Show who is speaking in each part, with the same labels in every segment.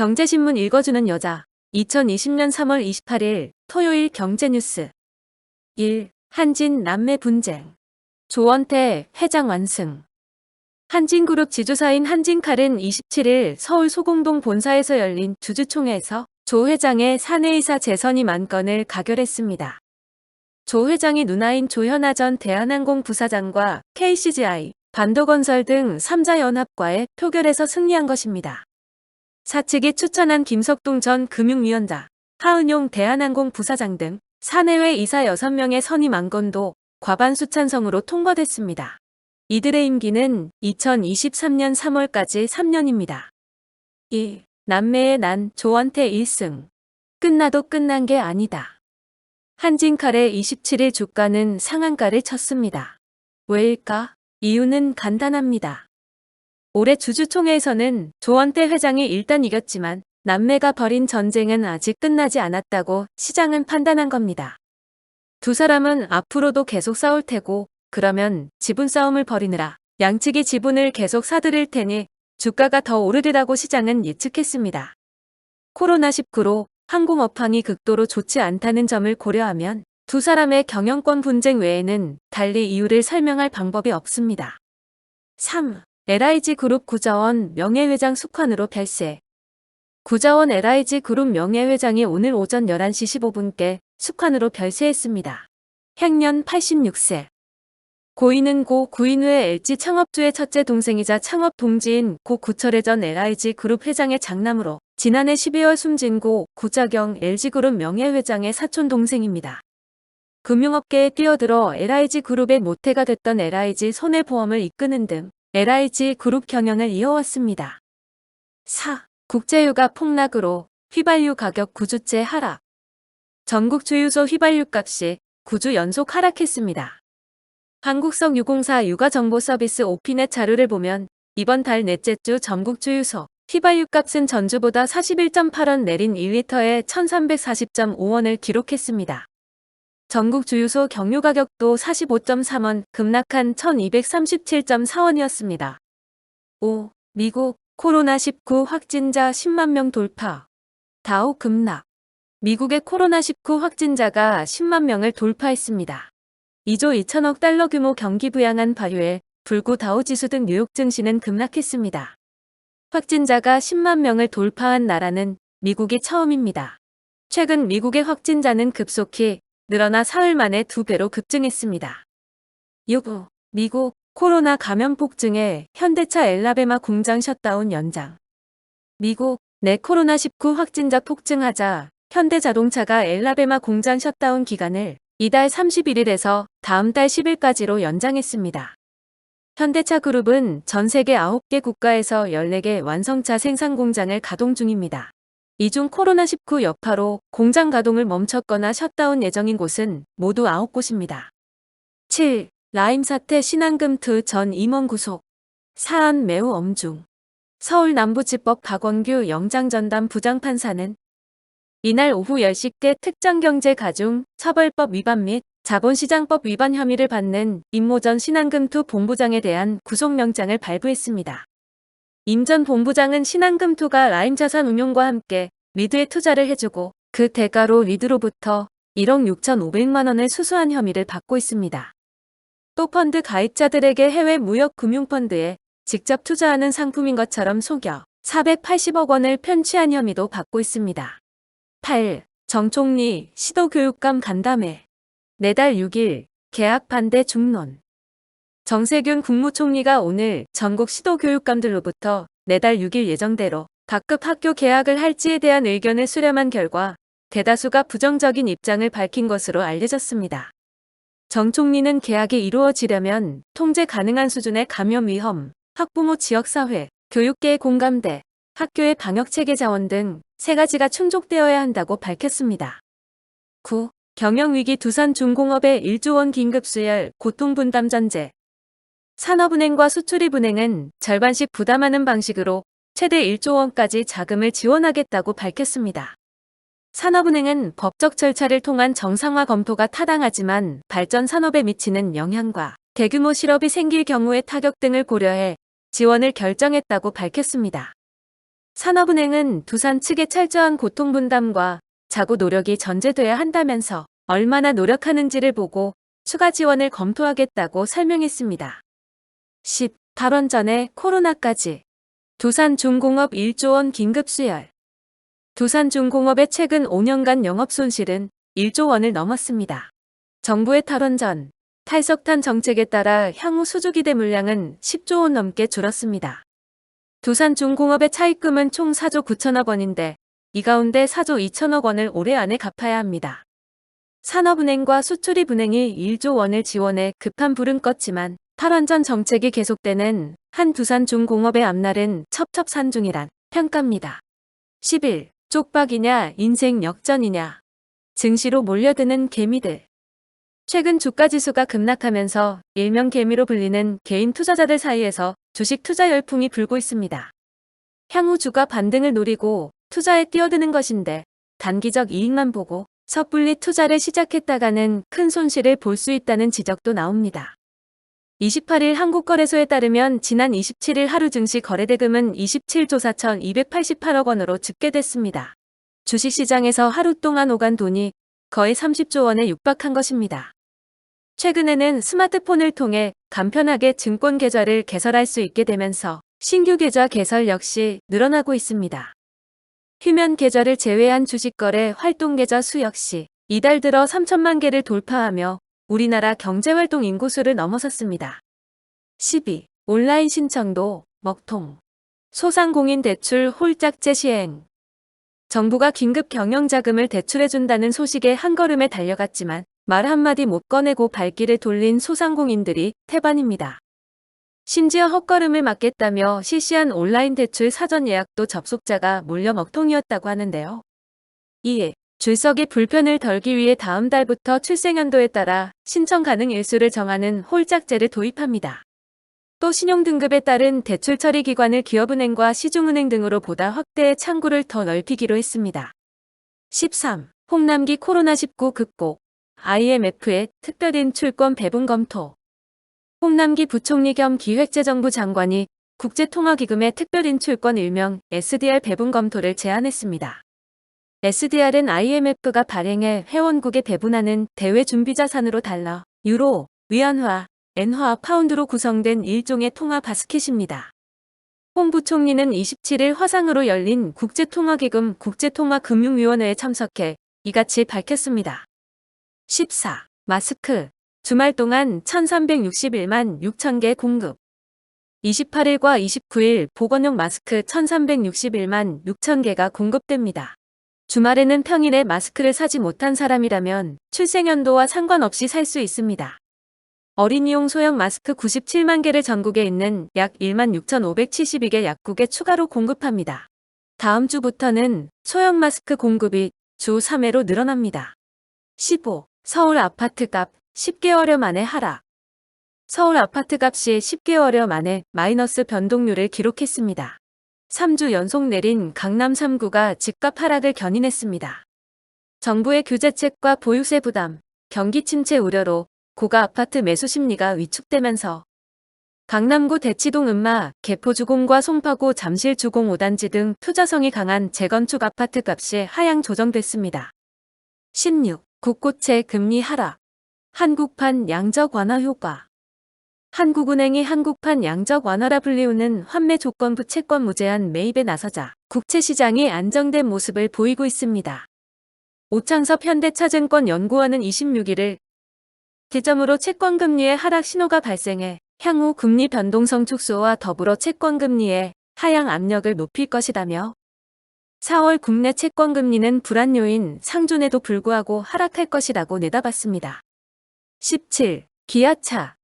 Speaker 1: 경제신문 읽어주는 여자 2020년 3월 28일 토요일 경제뉴스 1. 한진 남매 분쟁 조원태 회장 완승 한진그룹 지주사인 한진칼은 27일 서울 소공동 본사에서 열린 주주총회에서 조 회장의 사내이사 재선임 안건을 가결했습니다. 조 회장이 누나인 조현아 전 대한항공 부사장과 KCGI, 반도건설 등 3자 연합과의 표결에서 승리한 것입니다. 사측이 추천한 김석동 전 금융위원장, 하은용 대한항공 부사장 등 사내외 이사 6명의 선임 안건도 과반수 찬성으로 통과됐습니다. 이들의 임기는 2023년 3월까지 3년입니다. 2. 남매의 난 조원태 1승. 끝나도 끝난 게 아니다. 한진칼의 27일 주가는 상한가를 쳤습니다. 왜일까? 이유는 간단합니다. 올해 주주총회에서는 조원태 회장이 일단 이겼지만 남매가 벌인 전쟁은 아직 끝나지 않았다고 시장은 판단한 겁니다. 두 사람은 앞으로도 계속 싸울 테고 그러면 지분 싸움을 벌이느라 양측이 지분을 계속 사들일 테니 주가가 더 오르리라고 시장은 예측했습니다. 코로나19로 항공 업황이 극도로 좋지 않다는 점을 고려하면 두 사람의 경영권 분쟁 외에는 달리 이유를 설명할 방법이 없습니다. 3. LIG 그룹 구자원 명예회장 숙환으로 별세. 구자원 LIG 그룹 명예회장이 오늘 오전 11시 15분께 숙환으로 별세했습니다. 행년 86세. 고인은 고 구인후의 LG 창업주의 첫째 동생이자 창업 동지인 고 구철의 전 LIG 그룹 회장의 장남으로 지난해 12월 숨진 고 구자경 LG그룹 명예회장의 사촌 동생입니다. 금융업계에 뛰어들어 LIG 그룹의 모태가 됐던 LIG 손해보험을 이끄는 등 LIG 그룹 경영을 이어왔습니다. 4. 국제유가 폭락으로 휘발유 가격 9주째 하락. 전국 주유소 휘발유 값이 9주 연속 하락했습니다. 한국성 유공사 육아정보서비스 오피넷 자료를 보면 이번 달 넷째 주 전국 주유소 휘발유 값은 전주보다 41.8원 내린 1리터에 1340.5원을 기록했습니다. 전국 주유소 경유 가격도 45.3원 급락한 1237.4원이었습니다. 5. 미국 코로나19 확진자 10만 명 돌파. 다우 급락. 미국의 코로나19 확진자가 10만 명을 돌파했습니다. 2조 2천억 달러 규모 경기 부양안 발효에 불구 다우 지수 등 뉴욕 증시는 급락했습니다. 확진자가 10만 명을 돌파한 나라는 미국이 처음입니다. 최근 미국의 확진자는 급속히 늘어나 사흘 만에 두 배로 급증했습니다. 6. 미국 코로나 감염 폭증에 현대차 엘라베마 공장 셧다운 연장. 미국 내 코로나19 확진자 폭증하자 현대자동차가 엘라베마 공장 셧다운 기간을 이달 31일에서 다음 달 10일까지로 연장했습니다. 현대차 그룹은 전 세계 9개 국가에서 14개 완성차 생산 공장을 가동 중입니다. 이중 코로나19 여파로 공장 가동을 멈췄거나 셧다운 예정인 곳은 모두 9곳입니다. 7. 라임 사태 신안금투 전 임원 구속. 사안 매우 엄중. 서울 남부지법 박원규 영장전담 부장판사는 이날 오후 10시께 특정경제가중 처벌법 위반 및 자본시장법 위반 혐의를 받는 임모 전 신한금투 본부장에 대한 구속영장을 발부했습니다. 임전 본부장은 신한금투가 라임 자산 운용과 함께 리드에 투자를 해주고 그 대가로 리드로부터 1억 6,500만 원을 수수한 혐의를 받고 있습니다. 또 펀드 가입자들에게 해외 무역 금융펀드에 직접 투자하는 상품인 것처럼 속여 480억 원을 편취한 혐의도 받고 있습니다. 8. 정총리 시도교육감 간담회 내달 6일 계약 반대 중론 정세균 국무총리가 오늘 전국 시도교육감들로부터 내달 6일 예정대로 각급 학교 개학을 할지에 대한 의견을 수렴한 결과 대다수가 부정적인 입장을 밝힌 것으로 알려졌습니다. 정 총리는 개학이 이루어지려면 통제 가능한 수준의 감염 위험, 학부모 지역사회, 교육계의 공감대, 학교의 방역체계 자원 등 세 가지가 충족되어야 한다고 밝혔습니다. 9. 경영위기 두산중공업의 1조 원 긴급수혈 고통분담 전제 산업은행과 수출입은행은 절반씩 부담하는 방식으로 최대 1조 원까지 자금을 지원하겠다고 밝혔습니다. 산업은행은 법적 절차를 통한 정상화 검토가 타당하지만 발전 산업에 미치는 영향과 대규모 실업이 생길 경우의 타격 등을 고려해 지원을 결정했다고 밝혔습니다. 산업은행은 두산 측의 철저한 고통 분담과 자구 노력이 전제돼야 한다면서 얼마나 노력하는지를 보고 추가 지원을 검토하겠다고 설명했습니다. 10. 발언 전에 코로나까지 두산중공업 1조 원 긴급 수혈 두산중공업의 최근 5년간 영업 손실은 1조 원을 넘었습니다. 정부의 탈원 전 탈석탄 정책에 따라 향후 수주기대 물량은 10조 원 넘게 줄었습니다. 두산중공업의 차입금은 총 4조 9천억 원인데 이 가운데 4조 2천억 원을 올해 안에 갚아야 합니다. 산업은행과 수출입은행이 1조 원을 지원해 급한 불은 껐지만 탈원전 정책이 계속되는 한 두산 중공업의 앞날은 첩첩산 중이란 평가입니다. 11. 쪽박이냐 인생 역전이냐 증시로 몰려드는 개미들 최근 주가 지수가 급락하면서 일명 개미로 불리는 개인 투자자들 사이에서 주식 투자 열풍이 불고 있습니다. 향후 주가 반등을 노리고 투자에 뛰어드는 것인데 단기적 이익만 보고 섣불리 투자를 시작했다가는 큰 손실을 볼 수 있다는 지적도 나옵니다. 28일 한국거래소에 따르면 지난 27일 하루 증시 거래대금은 27조 4,288억 원으로 집계됐습니다. 주식시장에서 하루 동안 오간 돈이 거의 30조 원에 육박한 것입니다. 최근에는 스마트폰을 통해 간편하게 증권 계좌를 개설할 수 있게 되면서 신규 계좌 개설 역시 늘어나고 있습니다. 휴면 계좌를 제외한 주식거래 활동 계좌 수 역시 이달 들어 3천만 개를 돌파하며 우리나라 경제활동 인구수를 넘어섰습니다. 12. 온라인 신청도 먹통 소상공인 대출 홀짝제 시행 정부가 긴급 경영자금을 대출해준다는 소식에 한걸음에 달려갔지만 말 한마디 못 꺼내고 발길을 돌린 소상공인들이 태반입니다. 심지어 헛걸음을 막겠다며 실시한 온라인 대출 사전 예약도 접속자가 몰려 먹통이었다고 하는데요. 이에 줄서기 불편을 덜기 위해 다음 달부터 출생연도에 따라 신청 가능 일수를 정하는 홀짝제를 도입합니다. 또 신용등급에 따른 대출 처리 기관을 기업은행과 시중은행 등으로 보다 확대해 창구를 더 넓히기로 했습니다. 13. 홍남기 코로나19 극복 IMF의 특별인출권 배분 검토 홍남기 부총리 겸 기획재정부 장관이 국제통화기금의 특별인출권 일명 SDR 배분 검토를 제안했습니다. SDR은 IMF가 발행해 회원국에 배분하는 대외 준비자산으로 달러, 유로, 위안화, 엔화, 파운드로 구성된 일종의 통화 바스켓입니다. 홍 부총리는 27일 화상으로 열린 국제통화기금 국제통화금융위원회에 참석해 이같이 밝혔습니다. 14. 마스크. 주말 동안 1361만 6천 개 공급. 28일과 29일 보건용 마스크 1361만 6천 개가 공급됩니다. 주말에는 평일에 마스크를 사지 못한 사람이라면 출생연도와 상관없이 살 수 있습니다. 어린이용 소형 마스크 97만 개를 전국에 있는 약 1만 6,572개 약국에 추가로 공급합니다. 다음 주부터는 소형 마스크 공급이 주 3회로 늘어납니다. 15. 서울 아파트값 10개월여 만에 하락. 서울 아파트값이 10개월여 만에 마이너스 변동률을 기록했습니다. 3주 연속 내린 강남 3구가 집값 하락을 견인했습니다. 정부의 규제책과 보유세 부담, 경기 침체 우려로 고가 아파트 매수 심리가 위축되면서 강남구 대치동 음마, 개포주공과 송파구 잠실주공 5단지 등 투자성이 강한 재건축 아파트 값이 하향 조정됐습니다. 16. 국고채 금리 하락. 한국판 양적 완화 효과. 한국은행이 한국판 양적 완화라 불리우는 환매 조건부 채권 무제한 매입에 나서자 국채 시장이 안정된 모습을 보이고 있습니다. 오창섭 현대차증권 연구원은 26일을 기점으로 채권 금리의 하락 신호가 발생해 향후 금리 변동성 축소와 더불어 채권 금리의 하향 압력을 높일 것이다며 4월 국내 채권 금리는 불안 요인 상존에도 불구하고 하락할 것이라고 내다봤습니다. 17. 기아차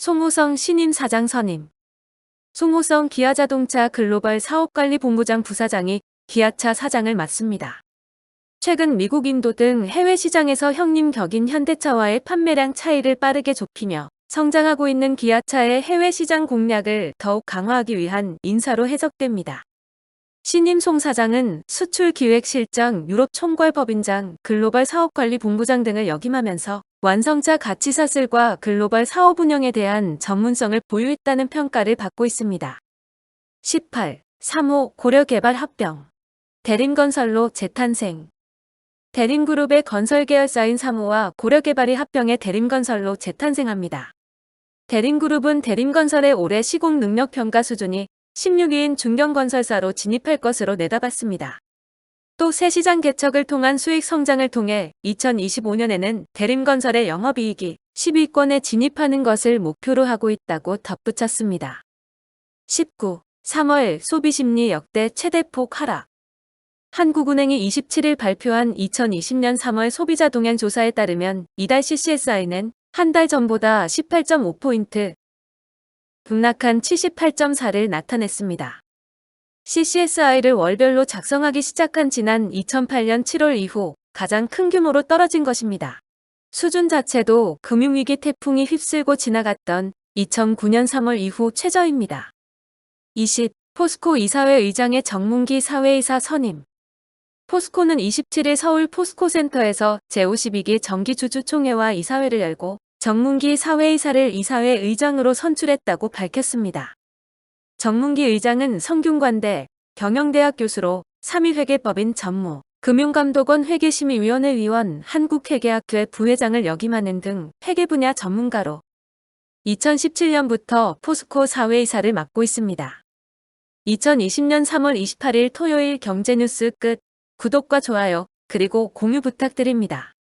Speaker 1: 송호성 신임 사장 선임. 송호성 기아자동차 글로벌 사업관리본부장 부사장이 기아차 사장을 맡습니다. 최근 미국 인도 등 해외 시장에서 형님 격인 현대차와의 판매량 차이를 빠르게 좁히며 성장하고 있는 기아차의 해외 시장 공략을 더욱 강화하기 위한 인사로 해석됩니다. 신임 송 사장은 수출 기획 실장, 유럽 총괄 법인장, 글로벌 사업관리 본부장 등을 역임하면서 완성차 가치 사슬과 글로벌 사업 운영에 대한 전문성을 보유했다는 평가를 받고 있습니다. 18. 3호 고려개발 합병. 대림건설로 재탄생. 대림그룹의 건설 계열사인 3호와 고려개발이 합병해 대림건설로 재탄생합니다. 대림그룹은 대림건설의 올해 시공 능력 평가 수준이 16위인 중견건설사로 진입할 것으로 내다봤습니다. 또 새 시장 개척을 통한 수익 성장을 통해 2025년에는 대림건설의 영업이익이 10위권에 진입하는 것을 목표로 하고 있다고 덧붙였습니다. 19. 3월 소비심리 역대 최대폭 하락. 한국은행이 27일 발표한 2020년 3월 소비자 동향 조사에 따르면 이달 CCSI는 한 달 전보다 18.5포인트 급락한 78.4를 나타냈습니다. CCSI를 월별로 작성하기 시작한 지난 2008년 7월 이후 가장 큰 규모로 떨어진 것입니다. 수준 자체도 금융위기 태풍이 휩쓸고 지나갔던 2009년 3월 이후 최저입니다. 20. 포스코 이사회 의장의 정문기 사회이사 선임. 포스코는 27일 서울 포스코센터에서 제52기 정기주주총회와 이사회를 열고 정문기 사회이사를 이사회 의장으로 선출했다고 밝혔습니다. 정문기 의장은 성균관대 경영대학 교수로 3위 회계법인 전무, 금융감독원 회계심의위원회 위원, 한국회계학회 부회장을 역임하는 등 회계 분야 전문가로 2017년부터 포스코 사회이사를 맡고 있습니다. 2020년 3월 28일 토요일 경제뉴스 끝. 구독과 좋아요, 그리고 공유 부탁드립니다.